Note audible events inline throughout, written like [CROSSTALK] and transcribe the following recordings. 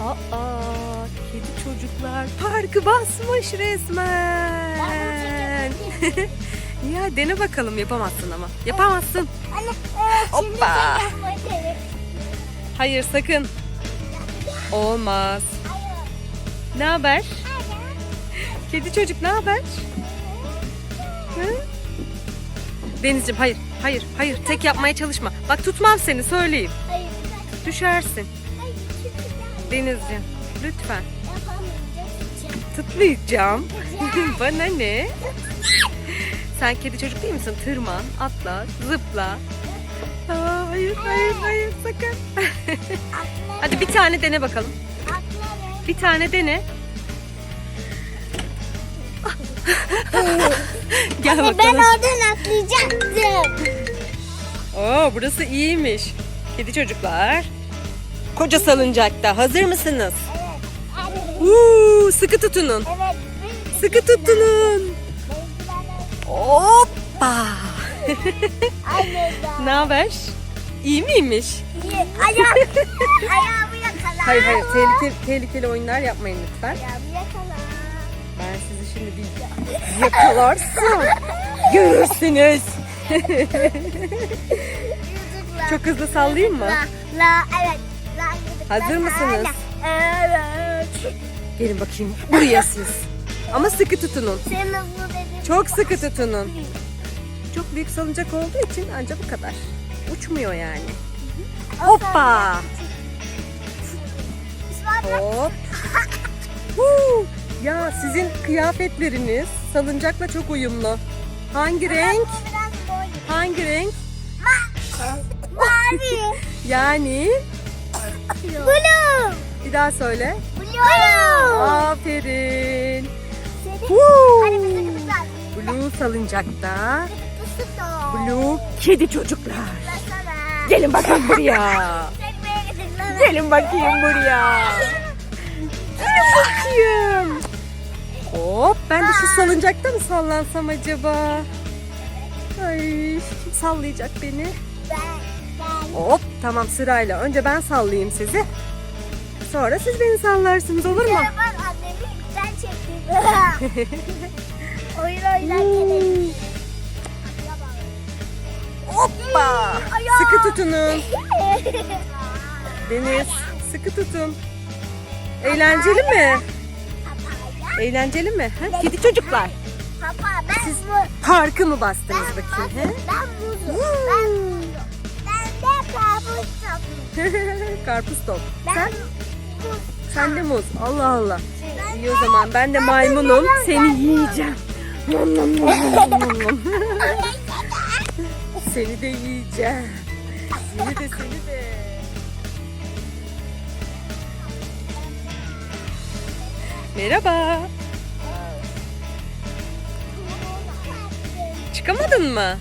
Aa, kedi çocuklar parkı basmış resmen. [LAUGHS] ya dene bakalım yapamazsın ama. Yapamazsın. Hoppa. Hayır sakın. Olmaz. Ne haber? Kedi çocuk ne haber? Hı? Denizciğim hayır, hayır, hayır. Tek yapmaya çalışma. Bak tutmam seni söyleyeyim. Düşersin. Ben Denizciğim lütfen. Tıklayacağım. [LAUGHS] Bana ne? Sen kedi çocuk değil misin? Tırman, atla, zıpla. Aa, hayır, hayır, hayır sakın. [LAUGHS] Hadi bir tane dene bakalım. Bir tane dene. [LAUGHS] Gel Ben bakalım. oradan atlayacaktım. Oo, burası iyiymiş. Kedi çocuklar. Koca salıncakta. Hazır mısınız? Evet. Uuu, sıkı tutunun. Evet. Sıkı tutunun. Hoppa. [LAUGHS] Ne haber? İyi miymiş? Ayağım. Ayağımı yakala. Hayır hayır tehlikeli, tehlikeli oyunlar yapmayın lütfen. Ayağımı yakala. Ben sizi şimdi bir yakalarsam görürsünüz. Çok hızlı sallayayım mı? La, la, evet. Hazır mısınız? Evet. Gelin bakayım buraya siz. Ama sıkı tutunun. Çok sıkı tutunun. Çok büyük salıncak olduğu için ancak bu kadar. Uçmuyor yani. Hoppa. Hop. [LAUGHS] Huu. Ya sizin kıyafetleriniz salıncakla çok uyumlu. Hangi renk? Hangi renk? Mavi. [LAUGHS] Yani Blue. bir daha söyle. Blue. Aferin. Blue salıncakta. Blue. Kedi çocuklar. Gelin bakayım buraya. [LAUGHS] Gelin bakayım buraya. Gelin bakayım. Hop ben de şu salıncakta mı sallansam acaba? Ay kim sallayacak beni? Ben. Ben. Hop tamam sırayla. Önce ben sallayayım sizi. Sonra siz beni sallarsınız olur mu? Ben annemi ipten çektim. [LAUGHS] Oyun oynarken. Hoppa. Sıkı tutunun. Deniz sıkı tutun. Eğlenceli mi? Eğlenceli mi? Ha? Kedi çocuklar. Papa ben Siz bu. parkı mı bastınız Ben bakayım? muzum. Ben muzum. Ben Ben de kabus topum. [LAUGHS] Karpuz top. Ben Sen? muz. Sen de muz. Allah Allah. Ben İyi o zaman ben de maymunum. Seni yiyeceğim. Nom nom nom nom nom nom. [LAUGHS] Seni de yiyeceğim. Seni de seni de. Merhaba. Çıkamadın mı?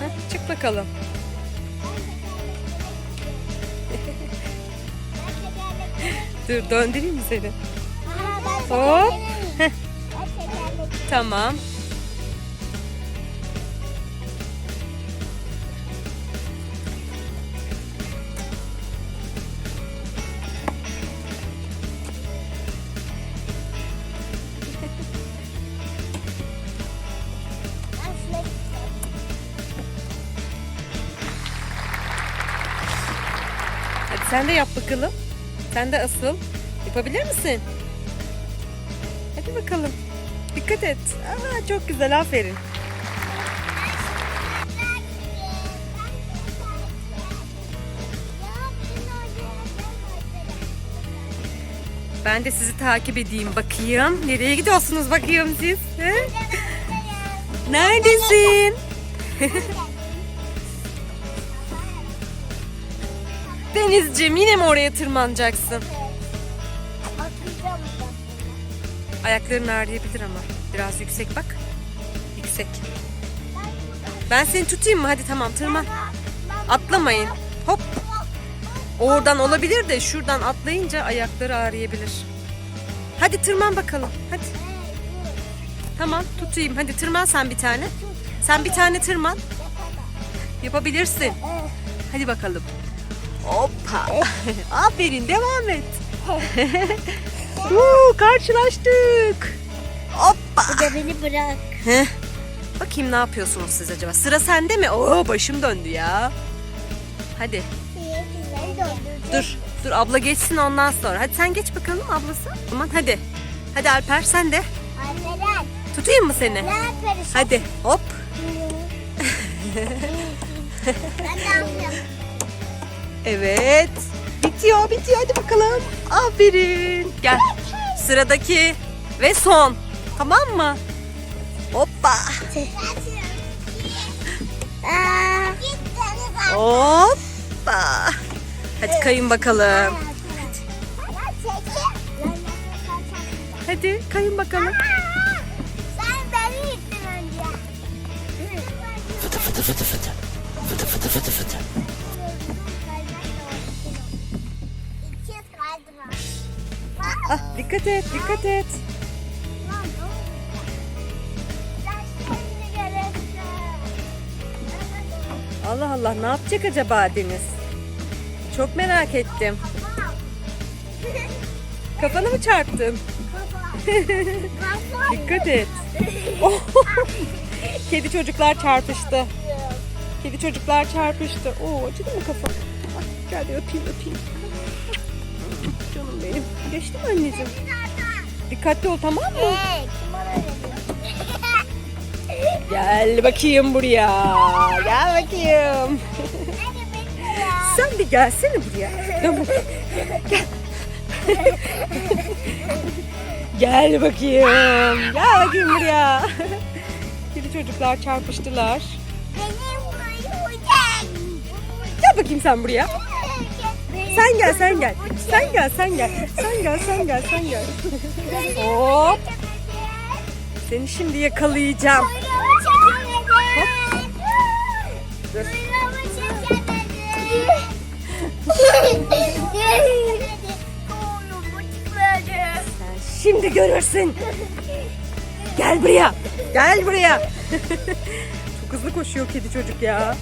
Heh, çık bakalım. Dur döndüreyim mi seni? Hop. Tamam. Hadi sen de yap bakalım. Sen de asıl. Yapabilir misin? Hadi bakalım. Dikkat et. Aa, çok güzel aferin. Ben de sizi takip edeyim bakayım. Nereye gidiyorsunuz bakayım siz? He? Neredesin? [LAUGHS] Denizciğim yine mi oraya tırmanacaksın? Ayakların ağrıyabilir ama. Biraz yüksek bak. Yüksek. Ben seni tutayım mı? Hadi tamam tırman. Atlamayın. Hop. Oradan olabilir de şuradan atlayınca ayakları ağrıyabilir. Hadi tırman bakalım. Hadi. Tamam tutayım. Hadi tırman sen bir tane. Sen bir tane tırman. Yapabilirsin. Hadi bakalım. Hoppa. [LAUGHS] Aferin devam et. [LAUGHS] Uuu, karşılaştık. Hoppa. Bu da beni bırak. Heh. Bakayım ne yapıyorsunuz siz acaba? Sıra sende mi? Oo başım döndü ya. Hadi dur. Dur abla geçsin ondan sonra. Hadi sen geç bakalım ablası. Aman hadi. Hadi Alper sen de. Alperen. Tutayım mı seni? Hadi hop. [LAUGHS] Ben de. Evet. Bitiyor bitiyor hadi bakalım. Aferin. Gel. Sıradaki ve son. Tamam mı? Hoppa. Hoppa. Hadi kayın bakalım. Hadi kayın bakalım. Sen beni ittin önce. Fıtı fıtı fıtı fıtı. Fıtı fıtı fıtı fıtı. Ah, dikkat et dikkat et. Allah Allah ne yapacak acaba Deniz? Çok merak ettim. Kafanı mı çarptın? Dikkat et. Oh. [LAUGHS] Kedi çocuklar çarpıştı. Kedi çocuklar çarpıştı. Oo acıdı mı kafa? Gel öpeyim öpeyim. Canım benim. Geçti mi anneciğim? Dikkatli ol tamam mı? [LAUGHS] Gel bakayım buraya. Gel bakayım. Sen bir gelsene buraya. Gel. [LAUGHS] Gel bakayım. Gel bakayım buraya. Kedi çocuklar çarpıştılar. Benim. Gel bakayım sen buraya. Sen gel, sen gel. Sen gel, sen gel. Sen gel, sen gel, sen gel. Hop. Seni şimdi yakalayacağım. Dur. Sen şimdi görürsün. Gel buraya. Gel buraya. [LAUGHS] Çok hızlı koşuyor kedi çocuk ya.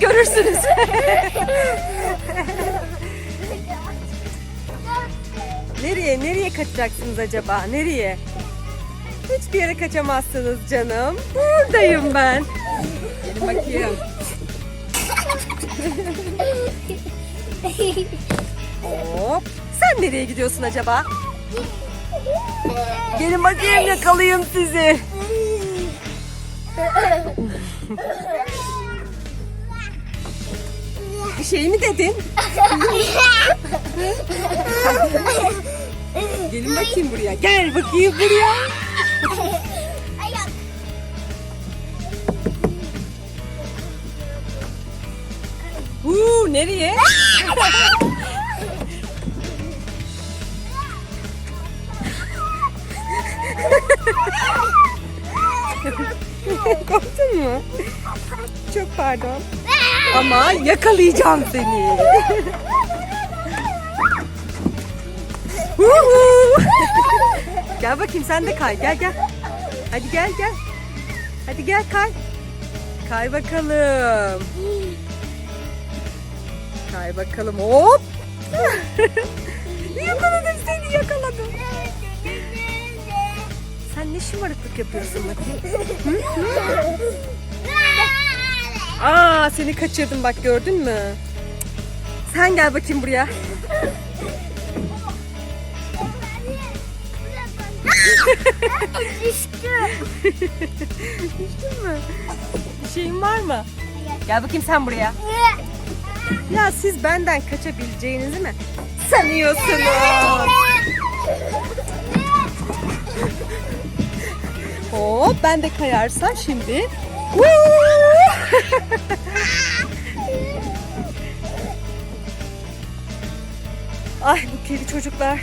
Görürsünüz. nereye, nereye kaçacaksınız acaba? Nereye? Hiçbir yere kaçamazsınız canım. Buradayım ben. Gelin bakayım. Hop. Sen nereye gidiyorsun acaba? Gelin bakayım yakalayayım sizi. [LAUGHS] Bir şey mi dedin? Gelin bakayım buraya. Gel bakayım buraya. Uuu nereye? [LAUGHS] Korktun mu? Çok pardon. Ama yakalayacağım seni. Gel bakayım sen de kay. Gel gel. Hadi gel gel. Hadi gel kay. Kay bakalım. Kay bakalım. Hop. yakaladım seni yakaladım. Sen ne şımarıklık yapıyorsun bakayım. Aa seni kaçırdım bak gördün mü? Sen gel bakayım buraya. Düştün [LAUGHS] mü? Bir şeyin var mı? Gel bakayım sen buraya. Ya siz benden kaçabileceğinizi mi sanıyorsunuz? [LAUGHS] Hop ben de kayarsam şimdi. Ay bu kedi çocuklar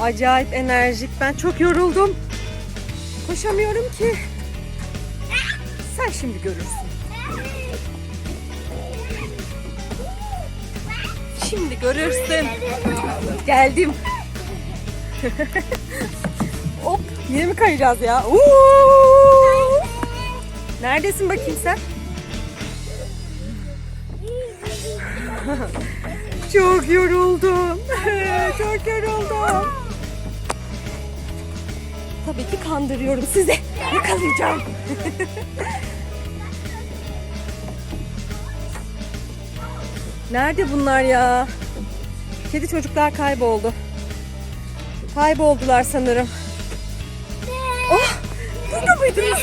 acayip enerjik. Ben çok yoruldum. Koşamıyorum ki. Sen şimdi görürsün. Şimdi görürsün. Geldim. [LAUGHS] Hop yine mi kayacağız ya? Uuu! Neredesin bakayım sen? [LAUGHS] Çok yoruldum. [LAUGHS] Çok yoruldum. Tabii ki kandırıyorum sizi. Yakalayacağım. [LAUGHS] Nerede bunlar ya? Kedi çocuklar kayboldu. Kayboldular sanırım. Mıydınız?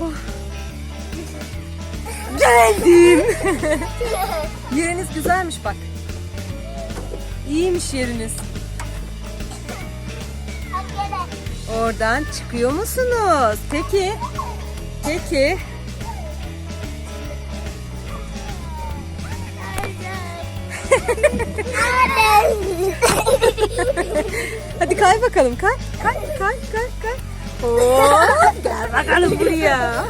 Oh. Geldim. Yeriniz güzelmiş bak. İyiymiş yeriniz. Oradan çıkıyor musunuz? Peki. Peki. [LAUGHS] Hadi kay bakalım kay. Kay kay kay kay. Oo, gel bakalım buraya. [LAUGHS]